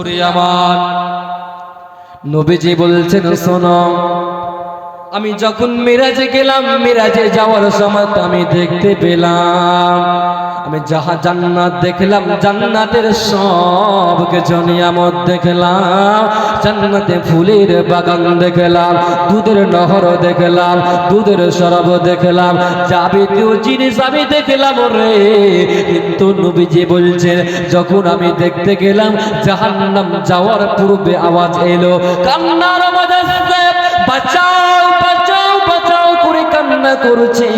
বন্ধুরে নবীজি বলছেন শোনো আমি যখন মিরাজে গেলাম, মিরাজে যাওয়ার সময় আমি দেখতে পেলাম। আমি যাহা জান্নাত দেখলাম, জান্নাতের সব কিছু নিয়ামত দেখলাম। জান্নাতে ফুলের বাগান দেখলাম, দুধের নহর দেখলাম, দুধের সরব দেখলাম, যাবতীয় জিনিস আমি দেখলাম রে। কিন্তু নবীজি বলছেন, যখন আমি দেখতে গেলাম, জাহান্নাম যাওয়ার পূর্বে আওয়াজ এলো, কান্নার আওয়াজ বাঁচাও কান্না করছে।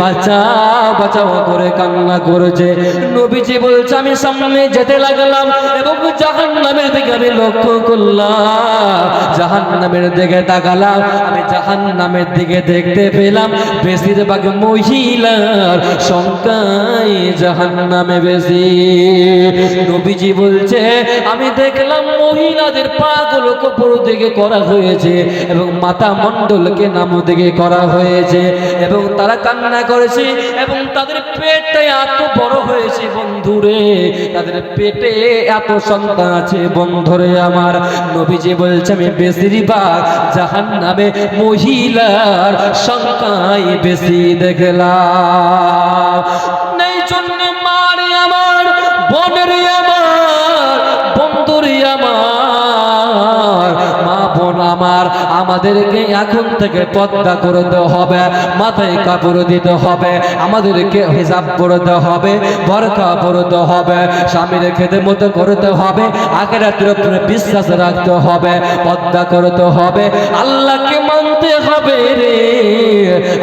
বাঁচাও বাঁচাও করে কান্না করছে। নবীজি বলছে, আমি সামনে যেতে লাগলাম এবং জাহান নামের দিকে আমি লক্ষ্য করলাম। জাহান নামের দিকে তাকালাম, আমি জাহান নামের দিকে দেখতে পেলাম, বেশিরভাগ মহিলার সংখ্যায় জাহান নামে বেশি। নবীজি বলছে, আমি দেখলাম মহিলাদের পাগুলো কপর দিকে করা হয়েছে এবং মাথা মণ্ডলকে নাম দিকে করা হয়েছে এবং তারা কান্না করেছে এবং তাদের পেটটা এত বন্ধুরে তাদের পেটে এত সন্তান আছে বন্ধরে আমার। নবীজি বলছে, আমি বেশিরভাগ জাহান নামে মহিলার সংখ্যাই বেশি দেখলাম। নেই জন্য মারে আমার, বোনের আমার আমার, আমাদেরকে এখন থেকে পদ্মা করতে হবে, মাথায় কাপড় দিতে হবে, আমাদেরকে হিসাব করতে হবে, বরকা পড়তে হবে, স্বামীর খেতে মতো করতে হবে আগের উপরে বিশ্বাস রাখতে হবে, পদ্মা করতে হবে, আল্লাহকে মানতে হবে।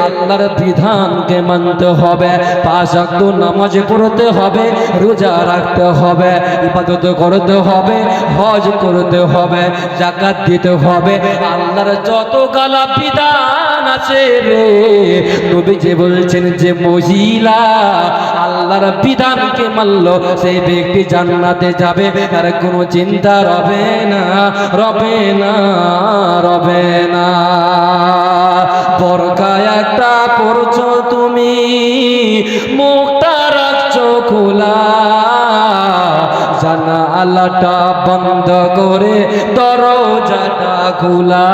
আল্লাহর বিধানকে মানতে হবে, পাঁচ অক্ত নামাজ পড়তে হবে, রোজা রাখতে হবে, ইবাদত করতে হবে, হজ করতে হবে জাকাত দিতে হবে। আল্লাহর যত গালা বিধান আছে রে, নবীজি বলছেন যে মহিলা, আল্লাহর বিধানকে মানলো, সেই ব্যক্তি জান্নাতে যাবে, তার কোনো চিন্তা রবে না রবে না রবে না। বরকা একটা পড়ছো তুমি, মুখটা রাখছো খোলা। জানা আলাটা বন্ধ করে দরজাটা খোলা।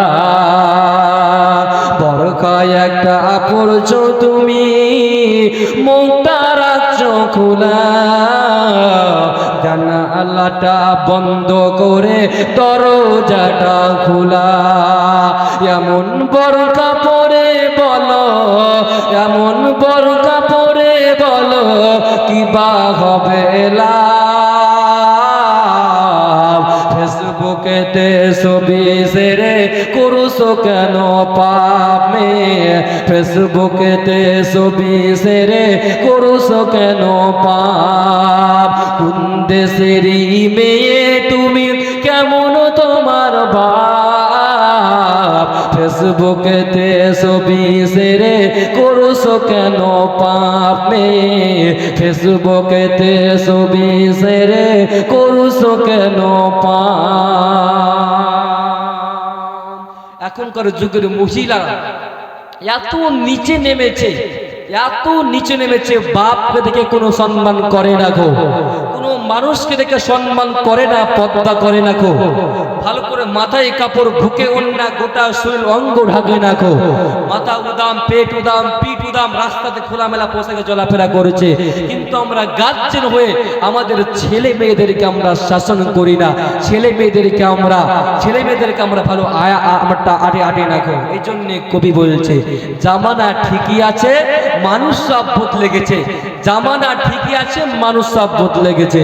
বরকায় একটা পড়ছো তুমি, মুখটা খোলা। জানালাটা বন্ধ করে দরজাটা খোলা। এমন বরকা পরে বলো, এমন বরকা পরে বলো, কি বা হবে লাভ ফেসবুকেতে ছবি সেরে করুছো কেন পাপে? ফেসবুকেতে ছবি সেরে করুছো কেন পাপ? কুন্দে সেরি মেয়ে বাপ ফেসবুকেতে ছবি সেরে করুছো কেন পাপে ফেসবুকেতে ছবি সেরে করুছো কেন এখনকার যুগের মহিলারা এত নিচে নেমেছে, এত নিচে নেমেছে, বাপকে দেখে কোনো সম্মান করে না গো। কোনো মানুষকে দেখে সম্মান করে না পদ্মা করে না গো। ভালো করে মাথায় কাপড় বুকে অন্যা গোটা শরীর অঙ্গ ঢাকে না গো মাথা উদাম, পেট উদাম, পিঠ উদাম, রাস্তাতে খোলামেলা পোশাকে চলাফেরা করেছে। কিন্তু আমরা গার্জেন হয়ে আমাদের ছেলে মেয়েদেরকে আমরা শাসন করি না। ছেলে মেয়েদেরকে আমরা, ছেলে মেয়েদেরকে আমরা ভালো আয়া আমারটা আটে আটে না গো এই জন্য কবি বলছে, জামানা ঠিকই আছে, মানুষ সব বদলে গেছে। জামানা ঠিকই আছে, মানুষ সব বদলে গেছে।